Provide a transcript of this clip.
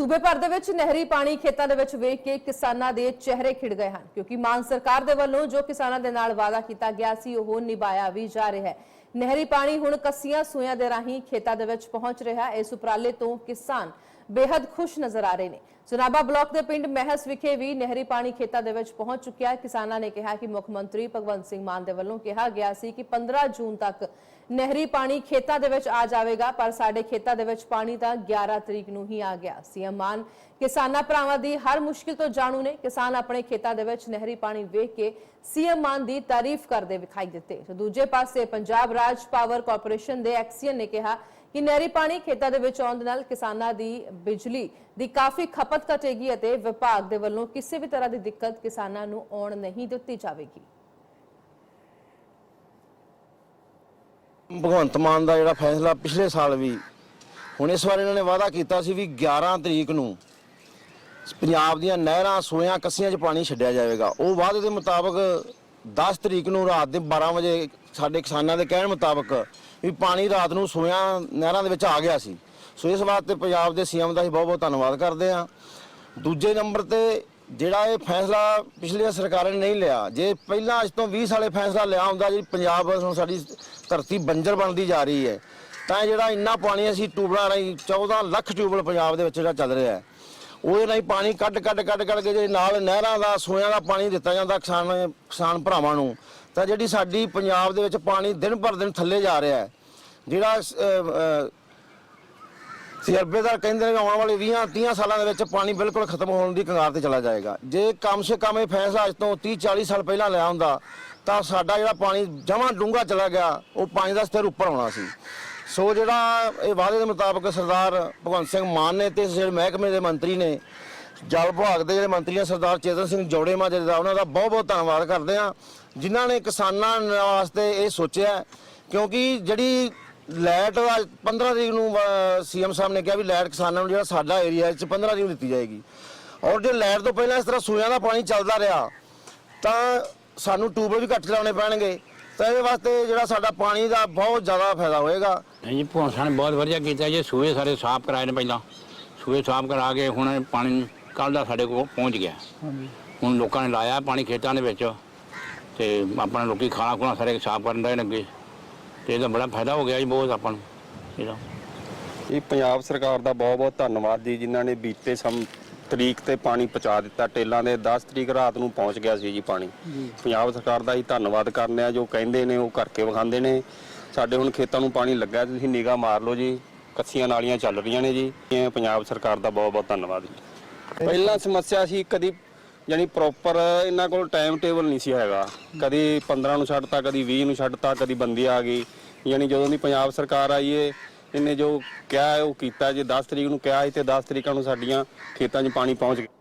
ਸੂਬੇ ਭਰ ਦੇ ਵਿੱਚ ਨਹਿਰੀ ਪਾਣੀ ਖੇਤਾਂ ਦੇ ਵਿੱਚ ਵੇਖ ਕੇ ਕਿਸਾਨਾਂ ਦੇ ਚਿਹਰੇ ਖਿੜ ਗਏ ਹਨ, ਕਿਉਂਕਿ ਮਾਨ ਸਰਕਾਰ ਦੇ ਵੱਲੋਂ ਜੋ ਕਿਸਾਨਾਂ ਦੇ ਨਾਲ ਵਾਅਦਾ ਕੀਤਾ ਗਿਆ ਸੀ, ਉਹ ਨਿਭਾਇਆ ਵੀ ਜਾ ਰਿਹਾ ਹੈ। ਨਹਿਰੀ ਪਾਣੀ ਹੁਣ ਕੱਸੀਆਂ ਸੂਇਆਂ ਦੇ ਰਾਹੀਂ ਖੇਤਾਂ ਦੇ ਵਿੱਚ ਪਹੁੰਚ ਰਿਹਾ ਹੈ। ਇਸ ਉਪਰਾਲੇ ਤੋਂ ਕਿਸਾਨ ਬੇहद ਖੁਸ਼ ਨਜ਼ਰ ਆ ਰਹੇ ਨੇ। ਜਨਾਬਾ ਬਲਾਕ ਦੇ ਪਿੰਡ ਮਹਿਸ ਵਿਖੇ ਵੀ ਨਹਿਰੀ ਪਾਣੀ ਖੇਤਾਂ ਦੇ ਵਿੱਚ ਪਹੁੰਚ ਚੁੱਕਿਆ ਹੈ। ਕਿਸਾਨਾਂ ਨੇ ਕਿਹਾ ਕਿ ਮੁੱਖ ਮੰਤਰੀ ਭਗਵੰਤ ਸਿੰਘ ਮਾਨ ਦੇ ਵੱਲੋਂ ਕਿਹਾ ਗਿਆ ਸੀ ਕਿ 15 ਜੂਨ ਤੱਕ ਨਹਿਰੀ ਪਾਣੀ ਖੇਤਾਂ ਦੇ ਵਿੱਚ ਆ ਜਾਵੇਗਾ, ਪਰ ਸਾਡੇ ਖੇਤਾਂ ਦੇ ਵਿੱਚ ਪਾਣੀ ਤਾਂ 11 ਤਰੀਕ ਨੂੰ ਹੀ ਆ ਗਿਆ। ਸੀਐਮ ਮਾਨ, ਕਿਸਾਨਾਂ ਭਰਾਵਾਂ ਦੀ ਹਰ ਮੁਸ਼ਕਿਲ ਤੋਂ ਜਾਣੂ ਨੇ। ਕਿਸਾਨ ਆਪਣੇ ਖੇਤਾਂ ਦੇ ਵਿੱਚ ਨਹਿਰੀ ਪਾਣੀ ਵੇਖ ਕੇ ਸੀਐਮ ਮਾਨ ਦੀ ਤਾਰੀਫ ਕਰਦੇ ਵਿਖਾਈ ਦਿੱਤੇ। ਤੇ ਦੂਜੇ ਪਾਸੇ ਪੰਜਾਬ ਰਾਜ ਪਾਵਰ ਕਾਰਪੋਰੇਸ਼ਨ ਦੇ ਐਕਸੀਅਨ ਨੇ ਕਿਹਾ ਕਿ ਨਹਿਰੀ ਪਾਣੀ ਖੇਤਾਂ ਦੇ ਵਿੱਚ ਆਉਣ ਦੇ ਨਾਲ ਕਿਸਾਨਾਂ ਦੀ ਬਿਜਲੀ ਦੀ ਕਾਫੀ ਖਪਤ ਘਟੇਗੀ ਅਤੇ ਵਿਭਾਗ ਦੇ ਵੱਲੋਂ ਕਿਸੇ ਵੀ ਤਰ੍ਹਾਂ ਦੀ ਦਿੱਕਤ ਕਿਸਾਨਾਂ ਨੂੰ ਆਉਣ ਨਹੀਂ ਦਿੱਤੀ ਜਾਵੇਗੀ। ਭਗਵੰਤ ਮਾਨ ਦਾ ਜਿਹੜਾ ਫੈਸਲਾ ਪਿਛਲੇ ਸਾਲ ਵੀ, ਹੁਣ ਇਸ ਵਾਰ ਇਹਨਾਂ ਨੇ ਵਾਅਦਾ ਕੀਤਾ ਸੀ ਵੀ 11 ਤਰੀਕ ਨੂੰ ਪੰਜਾਬ ਦੀਆਂ ਨਹਿਰਾਂ, ਸੋਇਆਂ, ਕੱਸੀਆਂ 'ਚ ਪਾਣੀ ਛੱਡਿਆ ਜਾਵੇਗਾ। ਉਹ ਵਾਅਦੇ ਦੇ ਮੁਤਾਬਕ 10 ਤਰੀਕ ਨੂੰ ਰਾਤ ਦੇ 12 ਵਜੇ ਸਾਡੇ ਕਿਸਾਨਾਂ ਦੇ ਕਹਿਣ ਮੁਤਾਬਕ ਵੀ ਪਾਣੀ ਰਾਤ ਨੂੰ ਸੋਇਆਂ ਨਹਿਰਾਂ ਦੇ ਵਿੱਚ ਆ ਗਿਆ ਸੀ। ਸੋ ਇਸ ਵਾਸਤੇ ਪੰਜਾਬ ਦੇ ਸੀਐਮ ਦਾ ਅਸੀਂ ਬਹੁਤ ਬਹੁਤ ਧੰਨਵਾਦ ਕਰਦੇ ਹਾਂ। ਦੂਜੇ ਨੰਬਰ ਤੇ ਜਿਹੜਾ ਇਹ ਫੈਸਲਾ ਪਿਛਲੀਆਂ ਸਰਕਾਰਾਂ ਨੇ ਨਹੀਂ ਲਿਆ, ਜੇ ਪਹਿਲਾਂ ਅੱਜ ਤੋਂ 20 ਸਾਲੇ ਫੈਸਲਾ ਲਿਆ ਹੁੰਦਾ ਜੀ, ਪੰਜਾਬ ਹੁਣ ਸਾਡੀ ਧਰਤੀ ਬੰਜਰ ਬਣਦੀ ਜਾ ਰਹੀ ਹੈ, ਤਾਂ ਇਹ ਜਿਹੜਾ ਇੰਨਾ ਪਾਣੀ ਅਸੀਂ ਟਿਊਬਲਾਂ ਰਾਹੀਂ 14 ਲੱਖ ਟਿਊਬਲ ਪੰਜਾਬ ਦੇ ਵਿੱਚ ਜਿਹੜਾ ਚੱਲ ਰਿਹਾ ਹੈ, ਉਹਦੇ ਨਾਲ ਪਾਣੀ ਕੱਢ ਕੱਢ ਕੱਢ ਕੱਢ ਕੇ ਜੇ ਨਾਲ ਨਹਿਰਾਂ ਦਾ, ਸੋਇਆਂ ਦਾ ਪਾਣੀ ਦਿੱਤਾ ਜਾਂਦਾ ਕਿਸਾਨ ਕਿਸਾਨ ਭਰਾਵਾਂ ਨੂੰ, ਤਾਂ ਜਿਹੜੀ ਸਾਡੀ ਪੰਜਾਬ ਦੇ ਵਿੱਚ ਪਾਣੀ ਦਿਨ ਪਰ ਦਿਨ ਥੱਲੇ ਜਾ ਰਿਹਾ ਹੈ, ਜਿਹੜਾ ਤਜਰਬੇਦਾਰ ਕਹਿੰਦੇ ਨੇ ਕਿ ਆਉਣ ਵਾਲੇ 20 30 ਸਾਲਾਂ ਦੇ ਵਿੱਚ ਪਾਣੀ ਬਿਲਕੁਲ ਖਤਮ ਹੋਣ ਦੀ ਕਗਾਰ ਤੇ ਚਲਾ ਜਾਏਗਾ। ਜੇ ਕਮ ਸੇ ਕਮ ਇਹ ਫੈਸਲਾ ਅੱਜ ਤੋਂ 30 40 ਸਾਲ ਪਹਿਲਾਂ ਲਿਆ ਹੁੰਦਾ, ਤਾਂ ਸਾਡਾ ਜਿਹੜਾ ਪਾਣੀ ਜਮਾਂ ਡੂੰਘਾ ਚਲਾ ਗਿਆ, ਉਹ ਪਾਣੀ ਦਾ ਸਤਰ ਉੱਪਰ ਆਉਣਾ ਸੀ। ਸੋ ਜਿਹੜਾ ਇਹ ਵਾਅਦੇ ਦੇ ਮੁਤਾਬਕ ਸਰਦਾਰ ਭਗਵੰਤ ਸਿੰਘ ਮਾਨ ਨੇ ਤੇ ਜਿਹੜੇ ਮਹਿਕਮੇ ਦੇ ਮੰਤਰੀ ਨੇ, ਜਲ ਵਿਭਾਗ ਦੇ ਜਿਹੜੇ ਮੰਤਰੀ ਨੇ, ਸਰਦਾਰ ਚੇਤਨ ਸਿੰਘ ਜੋੜੇ ਮਾਜਰੇ ਦਾ, ਉਹਨਾਂ ਦਾ ਬਹੁਤ ਬਹੁਤ ਧੰਨਵਾਦ ਕਰਦੇ ਹਾਂ, ਜਿਨ੍ਹਾਂ ਨੇ ਕਿਸਾਨਾਂ ਵਾਸਤੇ ਇਹ ਸੋਚਿਆ, ਕਿਉਂਕਿ ਜਿਹੜੀ ਲਾਈਟ ਦਾ 15 ਤਰੀਕ ਨੂੰ ਸੀਐਮ ਸਾਹਿਬ ਨੇ ਕਿਹਾ ਵੀ ਲਾਈਟ ਕਿਸਾਨਾਂ ਨੂੰ ਜਿਹੜਾ ਸਾਡਾ ਏਰੀਆ ਚ 15 ਤਰੀਕ ਨੂੰ ਦਿੱਤੀ ਜਾਏਗੀ। ਔਰ ਜੇ ਲਾਈਟ ਤੋਂ ਪਹਿਲਾਂ ਇਸ ਤਰ੍ਹਾਂ ਸੂਇਆਂ ਦਾ ਪਾਣੀ ਚੱਲਦਾ ਰਿਹਾ ਤਾਂ ਸਾਨੂੰ ਟਿਊਬਲ ਵੀ ਘੱਟ ਚਲਾਉਣੇ ਪੈਣਗੇ। ਤਾਂ ਇਹਦੇ ਵਾਸਤੇ ਜਿਹੜਾ ਸਾਡਾ ਪਾਣੀ ਦਾ ਬਹੁਤ ਜ਼ਿਆਦਾ ਫਾਇਦਾ ਹੋਏਗਾ। ਨਹੀਂ ਜੀ ਭੌਂਸਾ ਨੇ ਬਹੁਤ ਵਧੀਆ ਕੀਤਾ ਜੀ ਸੂਏ ਸਾਰੇ ਸਾਫ਼ ਕਰਾਏ ਨੇ ਪਹਿਲਾਂ। ਸੂਏ ਸਾਫ਼ ਕਰਾ ਕੇ ਹੁਣ ਪਾਣੀ ਕੱਲ ਦਾ ਸਾਡੇ ਕੋਲ ਪਹੁੰਚ ਗਿਆ। ਹੁਣ ਲੋਕਾਂ ਨੇ ਲਾਇਆ ਪਾਣੀ ਖੇਤਾਂ ਦੇ ਵਿੱਚ ਤੇ ਆਪਣਾ ਲੋਕੀ ਖਾਣਾ ਖੁਣਾ ਸਾਰੇ ਸਾਫ਼ ਕਰਨ ਰਹੇ ਨੇ ਅੱਗੇ। ਇਹਦਾ ਬੜਾ ਫਾਇਦਾ ਹੋ ਗਿਆ ਜੀ ਬਹੁਤ ਆਪਾਂ ਨੂੰ ਇਹਦਾ। ਇਹ ਪੰਜਾਬ ਸਰਕਾਰ ਦਾ ਬਹੁਤ ਬਹੁਤ ਧੰਨਵਾਦ ਜੀ ਜਿਨ੍ਹਾਂ ਨੇ ਬੀਤੇ ਸਮ ਤਰੀਕ ਤੇ ਪਾਣੀ ਪਹੁੰਚਾ ਦਿੱਤਾ। ਟੇਲਾਂ ਦੇ 10 ਤਰੀਕ ਰਾਤ ਨੂੰ ਪਹੁੰਚ ਗਿਆ ਸੀ ਜੀ ਪਾਣੀ। ਪੰਜਾਬ ਸਰਕਾਰ ਦਾ ਹੀ ਧੰਨਵਾਦ ਕਰਨੇ ਆ ਜੋ ਕਹਿੰਦੇ ਨੇ ਉਹ ਕਰਕੇ ਵਿਖਾਉਂਦੇ ਨੇ। ਸਾਡੇ ਹੁਣ ਖੇਤਾਂ ਨੂੰ ਪਾਣੀ ਲੱਗਾ ਤੁਸੀਂ ਨਿਗਾਹ ਮਾਰ ਲਓ ਜੀ ਕੱਸੀਆਂ ਨਾਲੀਆਂ ਚੱਲ ਰਹੀਆਂ ਨੇ ਜੀ। ਪੰਜਾਬ ਸਰਕਾਰ ਦਾ ਬਹੁਤ ਬਹੁਤ ਧੰਨਵਾਦ ਜੀ। ਪਹਿਲਾਂ ਸਮੱਸਿਆ ਸੀ ਕਦੀ ਯਾਨੀ ਪ੍ਰੋਪਰ ਇਹਨਾਂ ਕੋਲ ਟਾਈਮ ਟੇਬਲ ਨਹੀਂ ਸੀ ਹੈਗਾ। ਕਦੀ 15 ਨੂੰ ਛੱਡਤਾ, ਕਦੀ 20 ਨੂੰ ਛੱਡਤਾ, ਕਦੀ ਬੰਦੀ ਆ ਗਈ। ਯਾਨੀ ਜਦੋਂ ਦੀ ਪੰਜਾਬ ਸਰਕਾਰ ਆਈ ਏ, ਇਹਨੇ ਜੋ ਕਿਹਾ ਉਹ ਕੀਤਾ। ਜੇ 10 ਤਰੀਕ ਨੂੰ ਕਿਹਾ ਸੀ ਤੇ 10 ਤਰੀਕਾਂ ਨੂੰ ਸਾਡੀਆਂ ਖੇਤਾਂ 'ਚ ਪਾਣੀ ਪਹੁੰਚ ਗਿਆ